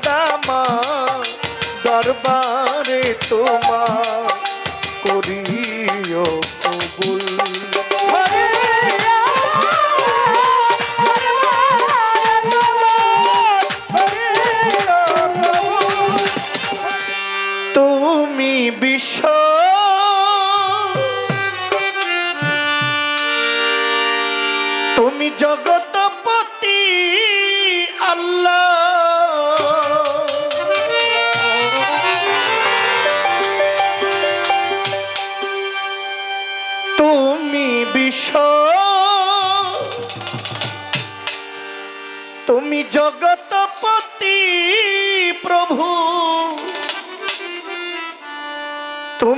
দামা দরবারে তোমার করিও তুমি বিশ্ব তুমি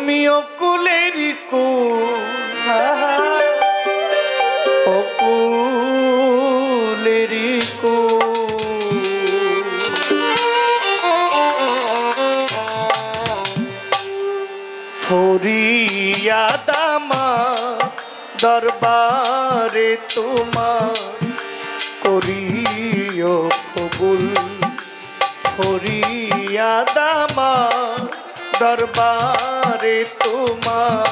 তুমি অকুলের অকুলের ফরিয়াদামা দরবারে তোমার করিও কবুল। ফরিয়াদামা দরবারে তোমার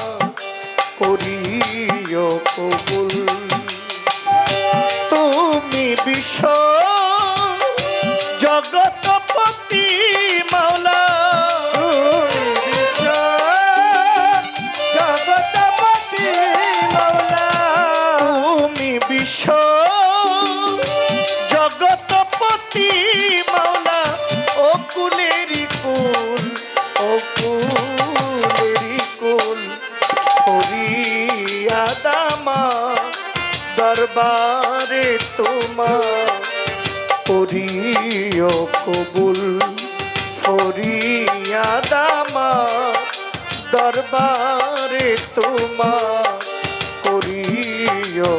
কবুল। তুমি বিশ্ব জগতপতি দরবারে তোমার পরিয় কবুল ফরিয়াদামা দরবারে তোমার করিও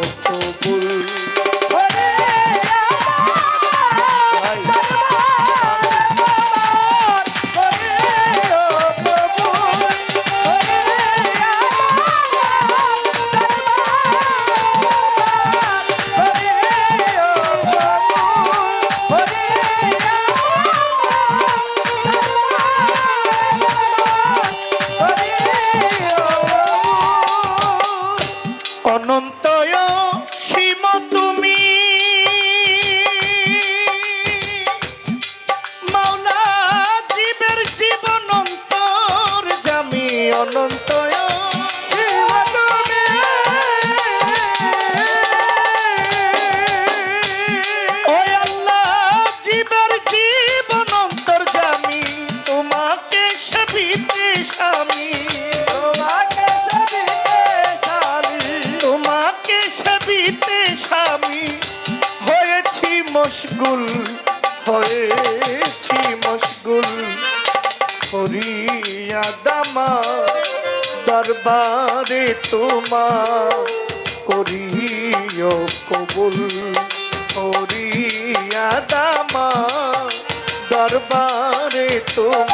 মশগুল হয়েছি মশগুল। হরিয়া দামা দরবারে তোমা করিও কবুল। হরিয়া দামা দরবারে তোমার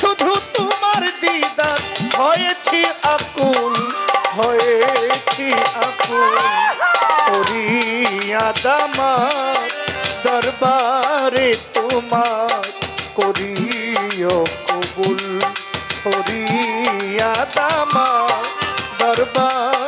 শুধু তোমার দিদার। হয়েছি আকুল হয়েছি আকুল করিয়া দামা দরবারে তোমার করিও কবুল করিয়া দামা দরবারে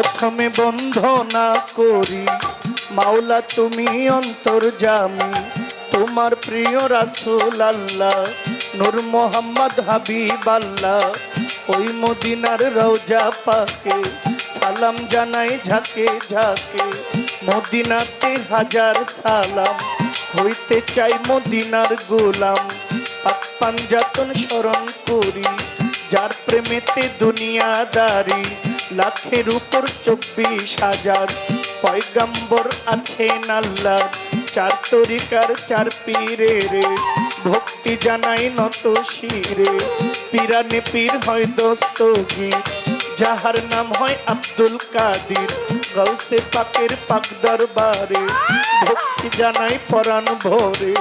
প্রথমে বন্ধনা করি। মাওলা, তুমি অন্তর জামি। তোমার প্রিয় রাসুল আল্লাহ নূর মোহাম্মদ হাবিব আল্লাহ ওই মদিনার রওজা পাকে, সালাম জানাই ঝাঁকে ঝাঁকে। মদিনাতে হাজার সালাম, হইতে চাই মদিনার গোলাম। পাক পাঞ্জাতন স্মরণ করি, যার প্রেমেতে দুনিয়াদারি। লাখের উপর চব্বিশ হাজার। পয়গাম্বর আছেন আল্লাহ চার তরিকার চার পীরে রে ভক্তি জানাই নত শিরে। পিরানে পীর হয় দস্তগীর। যাহার নাম হয় আব্দুল কাদির। গৌসে পাকের পাক দরবারে। ভক্তি জানাই পরাণ ভরে।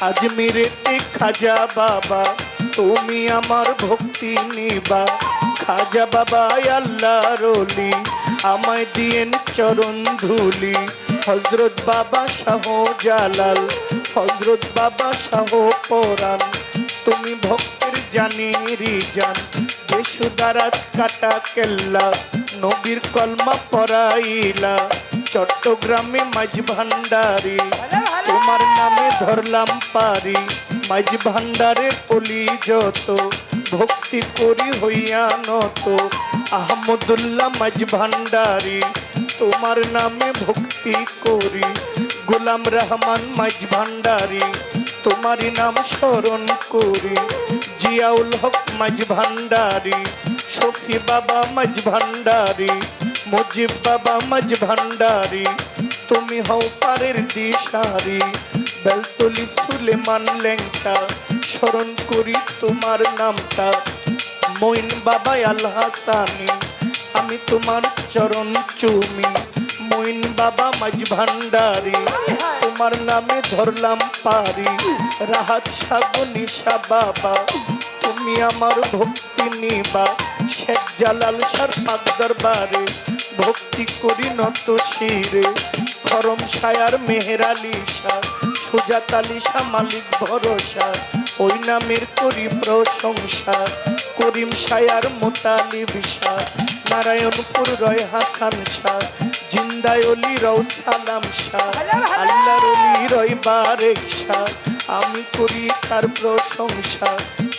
আজমিরেতে খাজা বাবা। তুমি আমার ভক্তি নিবা। খাজা বাবা আল্লাহ রলি আমায় দিয়েন চরণ ধুলি। হজরত বাবা শাহ জালাল হজরত বাবা শাহ পরাণ। তুমি ভক্তের জানি রিজান যে সুদারাজ কাটা কেল্লা নবীর কলমা পরাইলা। চট্টগ্রামে মাঝ ভান্ডারি তোমার নামে ধরলাম পারি। মাঝ ভান্ডারে পলি যত, ভক্তি করি হইয়া নত। আহমদুল্লাহ মাঝ ভান্ডারি তোমার নামে ভক্তি করি। গোলাম রহমান মাঝ ভান্ডারি তোমার নাম স্মরণ করি। জিয়াউল হক মাঝ ভান্ডারি শফি বাবা মাঝ ভান্ডারি মুজিব বাবা মাঝ ভান্ডারি তুমি হও পারের দিশারি। বেলতলি সুলেমান লেংটা, স্মরণ করি তোমার নামটা। মইন বাবা আল হাসানি, আমি তোমার চরণ চুমি। মইন বাবা মাঝ ভান্ডারি, তোমার নামে ধরলাম পারি। রাহাত সাগু নিশা বাবা, তুমি আমার ভক্তি নিবা। শেখ জালাল সার পাক দরবারে, ভক্তি করি নত শিরে। খরম সায়ার মেহেরালি শাহ সুজাত আলী মালিক ভরসা, ওই নামের করি প্রশংসা, করিম সায়ার মোতালি বিশা নারায়ণপুর রয় হাসান শাহ, জিন্দায় অলি রও সালাম শাহ, আল্লাহর অলি রয় বারেক শাহ, আমি করি তার প্রশংসা,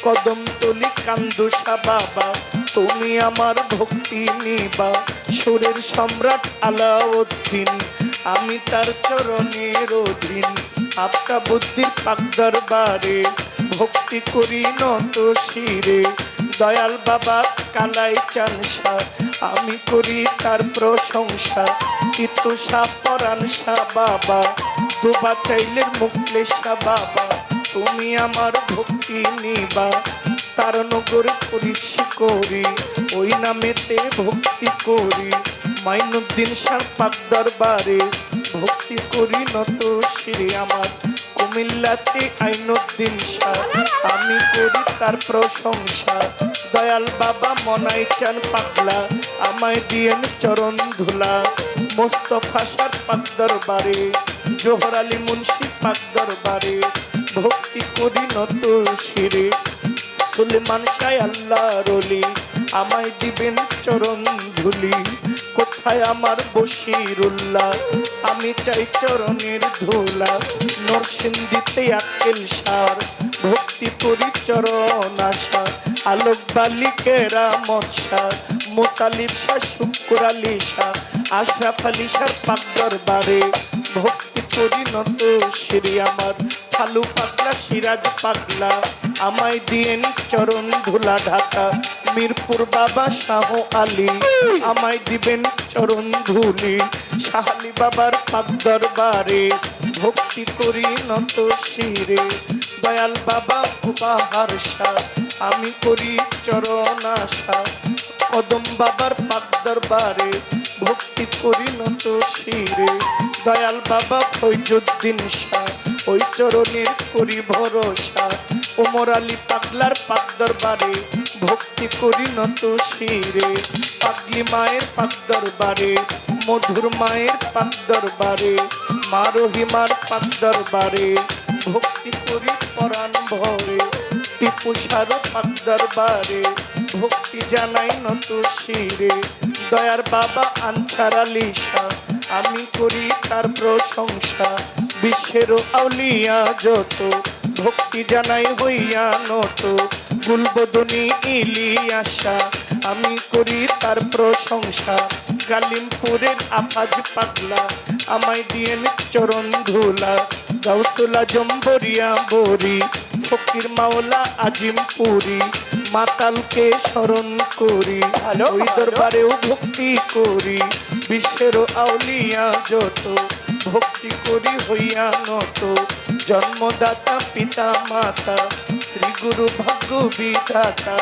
কদম তলি কান্দুসা বাবা, তুমি আমার ভক্তি নিবা, সুরের সম্রাট আলাউদ্দিন, আমি তার চরণের অধীন আপকা বুদ্ধির পাক দরবারে, ভক্তি করি নত শিরে। দয়াল বাবা, কালাই চানসা, আমি করি তার প্রশংসা। ইতুষা পরানসা বাবা, দুবা চাইলের মুকলেশা বাবা। তুমি আমার ভক্তি নিবা, তার নগর পরিষি করি। ওই নামেতে ভক্তি করি মাইনুদ্দিন শাহ পাক দরবারে। ভক্তি করি নত শ্রী আমার। কুমিল্লাতে আইনুদ্দিন শাহ আমি করি তার প্রশংসা। দয়াল বাবা মনাই চান পাগলা, আমায় দিয়েন চরণ ধুলা। মোস্তফা সার পাক দরবারে, জোহর আলী মুন্সি পাক দরবারে, ভক্তি করি নত শিরে সুলেমান শাহ আল্লাহ রলি আমায় দিবেন চরণ ধুলি। কোথায় আমার বসিরুল্লাহ আমি চাই চরণের ধুলা, নরসিংদীতে আকেল সার, ভক্তি করি চরণ আশা, আলোক বালিকেরা মৎসা, মোতালিব শাহ, শুক্র আলী শাহ, আশরাফ আলী শাহ পাক দরবারে। ভক্তি করি নত শ্রী আমার, ফালু পাগলা সিরাজ পাগলা। আমায় দিয়েন চরণ ধুলা ঢাকা। মিরপুর বাবা শাহ আলী, আমায় দিবেন চরণ ধুলি। শাহালি বাবার পাক দরবারে, ভক্তি করি নত শিরে। দয়াল বাবা উপহার শাহ আমি করি চরণ আশা। কদম বাবার পাক দরবারে, ভক্তি করি নত শিরে। দয়াল বাবা ফৈজুদ্দিন শাহ, ওই চরণের করি ভরসা। ওমর আলী পাগলার পাক দরবারে ভক্তি করি নত শিরে। পাগলি মায়ের পাক দরবারে মধুর মায়ের পাক দরবারে মা রহিমার পাক দরবারে ভক্তি করি পরাণ ভরে। টিপু সার পাক দরবারে ভক্তি জানাই নত শিরে। দয়ার বাবা আনছার আলী শাহ আমি করি তার প্রশংসা। বিশ্বেরও আউলিয়া যত ভক্তি জানাই হইয়া নত। গুলবদনী ইলিয়াসা আমি করি তার প্রশংসা। গালিমপুরের আফাজ পাগলা আমায় দিয়ে চরণ ধুলা। গাউসুলা জম্বরিয়া বরি ফকির মাওলা আজিম পুরি। মাতালকে স্মরণ করি ওই দরবারেও ভক্তি করি। বিশ্বেরও আউলিয়া যত ভক্তি করি হইয়া নত। জন্মদাতা, পিতা, মাতা, শ্রী গুরু ভাগ্য বিধাতা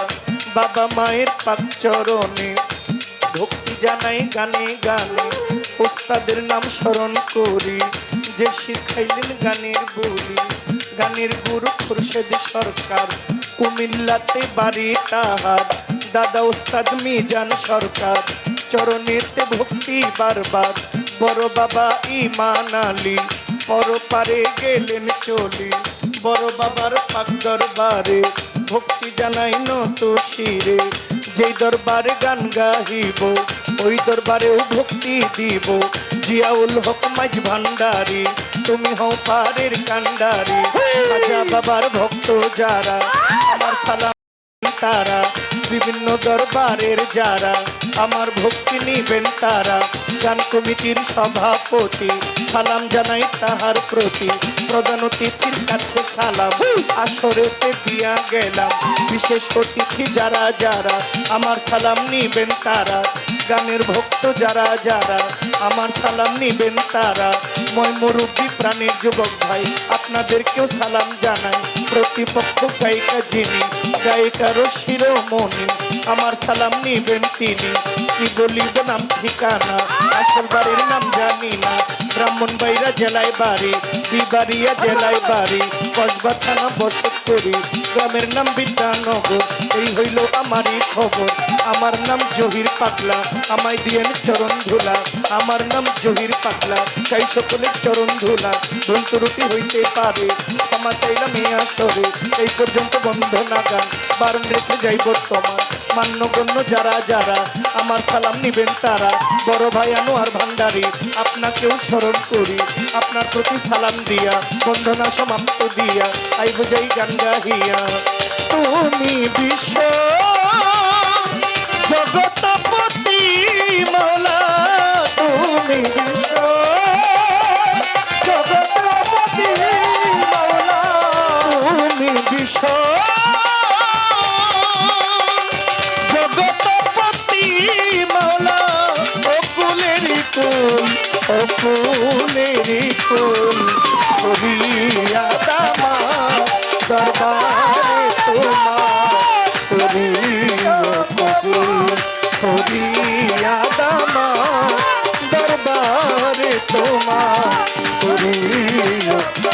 বাবা মায়ের পাক চরণে ভক্তি জানাই, গানে গানে ওস্তাদের নাম স্মরণ করি। যে শিখাইলেন গানের বলি, গানের গুরু খুরশেদ সরকার, কুমিল্লাতে বাড়ি তাহার, দাদা ওস্তাদ মিজান সরকার, চরণেতে ভক্তি বারবার, বড় বাবা ইমান আলী পরপারে গেলেন চলি। বড় বাবার পাক দরবারে ভক্তি জানাই নত শিরে। যেই দরবারে গান গাহিব ওই দরবারেও ভক্তি দিব। জিয়াউল হক মাঝ ভান্ডারি তুমি হও পারের কান্ডারি। রাজা বাবার ভক্ত যারা আমার সালাম তারা, বিভিন্ন দরবারের যারা, আমার ভক্তি নিবেন তারা। গান কমিটির সভাপতি, সালাম জানাই তাহার প্রতি। প্রধান অতিথির কাছে সালাম, আসরেতে দিয়া গেলাম। বিশেষ অতিথি যারা যারা, আমার সালাম নিবেন তারা। গানের ভক্ত যারা যারা, আমার সালাম নিবেন তারা। মই মুরব্বী প্রাণের যুবক ভাই, আপনাদেরকেও সালাম জানাই। প্রতিপক্ষ গায়িকা যিনি গায়িকারও শিরোমণি আমার সালাম নিবেন তিনি। কি বলিব নাম, ঠিকানা, আসল বাড়ির নাম জানি না। ব্রাহ্মণবাড়িয়া জেলায় বাড়ি, বিবাড়িয়া জেলায় বাড়ি, কসবা থানা বসত করি গ্রামের নাম বিদ্যানগর, এই হইল আমারই খবর। আমার নাম জহির পাগলা। আমায় দিয়েন চরণ ধুলা। আমার নাম জহির পাগলা। চাই সকলের চরণ ধুলা। ধুলতুরুটি হইতে পারে। ক্ষমা চাইলাম এই আসরে। এই পর্যন্ত বন্ধ না গান বারণ রেখে যাই বর্তমান। মান্যগণ্য যারা যারা, আমার সালাম নিবেন তারা। বড় ভাই আনোয়ার ভান্ডারি, আপনাকেও স্মরণ করি। আপনার প্রতি সালাম দিয়া বন্ধনা সমাপ্ত দিয়া আই বুঝাই গান গাহিয়া। তুমি বিশ্ব জগতপতি মাওলা তুমি জগতপতি মাওলা তুমি বিশ্ব জগতপতি মাওলা অকুলের কুল অকুলের কুল হরিয়া দামা দরবারে। হরিয়া দামা দরবারে তোমার হরিয়া